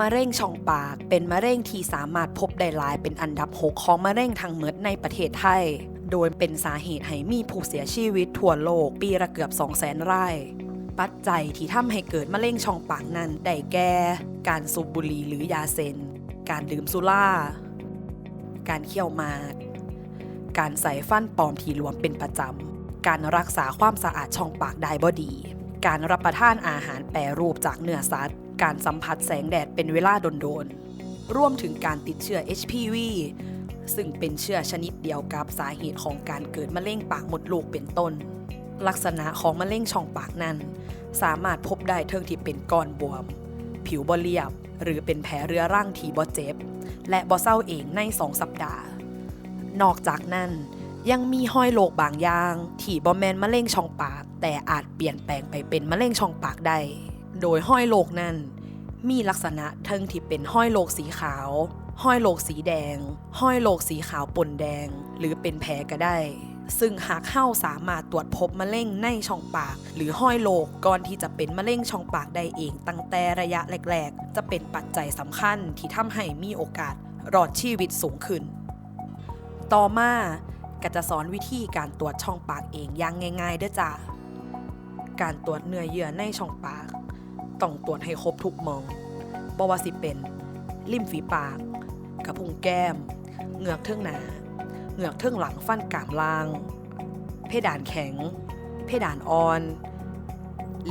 มะเร็งช่องปาก เป็นมะเร็งที่สามารถพบได้หลายเป็นอันดับ 6 ของมะเร็งทั้งหมดในประเทศไทย โดยเป็นสาเหตุให้มีผู้เสียชีวิตทั่วโลกปีละเกือบ 200,000รายปัจจัยที่ทำให้เกิดมะเร็งช่องปากนั้นได้แก่ การสูบบุหรี่หรือยาเซน การดื่มสุรา การเคี่ยวมากการใส่ฟันปลอมที่รวมเป็นประจำ การรักษาความสะอาดช่องปากได้บ่ดี การรับประทานอาหารแปรรูปจากเนื้อสัตว์ การสัมผัสแสงแดดเป็นเวลาโดนๆรวมถึงการติดเชื้อ HPV ซึ่งเป็นเชื้อชนิดเดียวกับสาเหตุของการเกิดมะเร็งปากมดลูกเป็นต้น ลักษณะของมะเร็งช่องปากนั้น สามารถพบได้เทิงที่เป็นก้อนบวม ผิวบเรียบ หรือเป็นแผลเรื้อรังที่บ่เจ็บ และบ่เศร้าเองใน2สัปดาห์ นอกจากนั้นยังมีห้อยโรคบางอย่างที่บ่แมนมะเร็งช่องปาก แต่อาจเปลี่ยนแปลงไปเป็นมะเร็งช่องปากได้ โดยห้อยโรคนั้น มีลักษณะเทิงที่เป็นห้อยโรคสีขาว ห้อยโรคสีแดง ห้อยโรคสีขาวปนแดง หรือเป็นแผลก็ได้ ซึ่งหากเข้าสามารถตรวจพบมะเร็งในช่องปาก หรือห้อยโรคก่อนที่จะเป็นมะเร็งช่องปากได้เอง ตั้งแต่ระยะแรก ๆ จะเป็นปัจจัยสำคัญที่ทำให้มีโอกาสรอดชีวิตสูงขึ้น ต่อมาก็จะสอนวิธีการตรวจช่องปากเองอย่างง่ายๆเด้อจ้าการตรวจเนื้อเยื่อในช่องปาก ต้องตรวจให้ครบทุกมองบว่าสิเป็น ริมฝีปาก กระพุ้งแก้ม เหงือกเทิงหนา เหงือกเทิงหลังฟันกามล่าง เพดานแข็ง เพดานอ่อน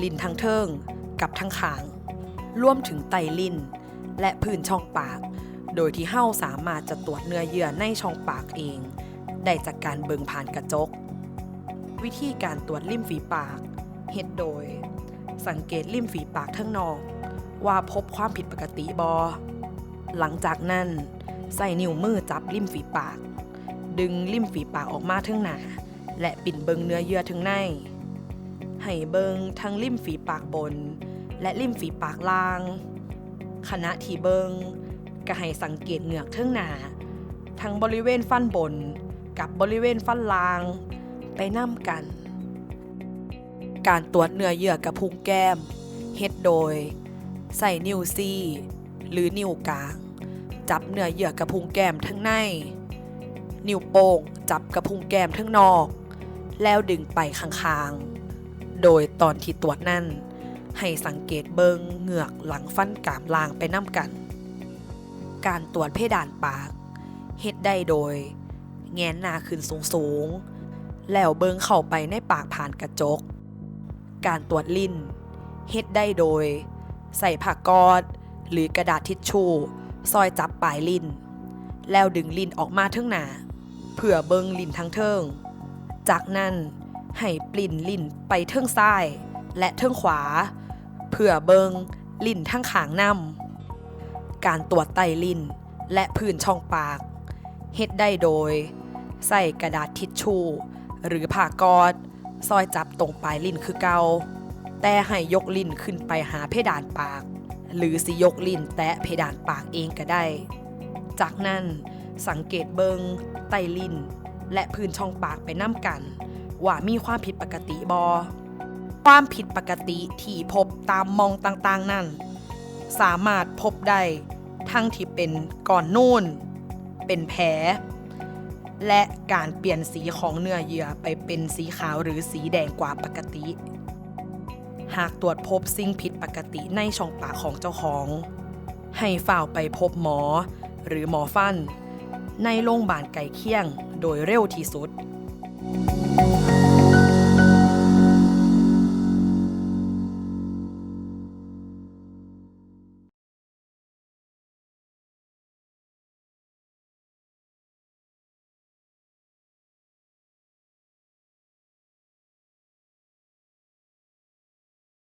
ลิ้นทั้งเทิงกับทั้งขางรวมถึงไตลิ้น และพื้นช่องปาก โดยที่เฮ้าสามารถจะตรวจเนื้อเยื่อในช่องปากเอง ได้จากการเบิงผ่านกระจก วิธีการตรวจริมฝีปาก เฮ็ดโดย สังเกตริมฝีปากทั้งนอก ว่าพบความผิดปกติบอ หลังจากนั้นใส่นิ้วมือจับริมฝีปาก ดึงริมฝีปากออกมาทั้งหนา และปิ่นเบิงเนื้อเยื่อทั้งใน ให้เบิงทั้งริมฝีปากบน และริมฝีปากล่าง ขณะที่เบิงก็ให้สังเกตเหงือกทั้งหนา ทั้งบริเวณฟันบนกับบริเวณฟันล่าง ไปน้ำกัน การตรวจเนื้อเยื่อกับพุงแก้ม เฮ็ดโดย ใส่นิ้วซี่ หรือนิ้วกลาง จับเนื้อเยื่อกระพุ้งแก้มทั้งใน นิ้วโป้งจับกระพุ้งแก้มทั้งนอก แล้วดึงไปข้างๆ โดยตอนที่ตรวจนั่น ให้สังเกตเบิงเหงือกหลังฟันกรามล่างไปน้ำกัน การตรวจเพดานปากเฮ็ดได้โดย แงนหน้าขึ้นสูงๆแล้วเบิงเข้าไปในปากผ่านกระจก การตรวจลิ้นเฮ็ดได้โดย ใส่ผ้ากอดหรือกระดาษทิชชู่ซอยจับปลายลิ้น แล้วดึงลิ้นออกมาเทิงหนาเพื่อเบิงลิ้นทั้งเทิง จากนั้นให้ปลิ้นลิ้นไปเทิงซ้าย และเทิงขวาเพื่อเบิงลิ้นทั้งขางนำการตรวจไตลิ้นและพื้นช่องปากเฮ็ดได้โดย ใส่กระดาษทิชชู่หรือผ้ากอด ซอยจับตรงปลายลิ้นคือเกา แต่ให้ยกลิ้นขึ้นไปหาเพดานปาก หรือสิยกลิ้นแตะเพดานปากเองก็ได้ จากนั้นสังเกตเบิงไตลิ้น และพื้นช่องปากไปน้ำกัน ว่ามีความผิดปกติบอความผิดปกติที่พบตามมองต่างๆนั่น สามารถพบได้ทั้งที่เป็นก่อนนูนเป็นแผล และการเปลี่ยนสีของเนื้อเยื่อไปเป็นสีขาวหรือสีแดงกว่าปกติ หากตรวจพบสิ่งผิดปกติในช่องปากของเจ้าของ ให้ฝ่าวไปพบหมอ หรือหมอฟัน ในโรงพยาบาลไก่เคียงโดยเร็วที่สุด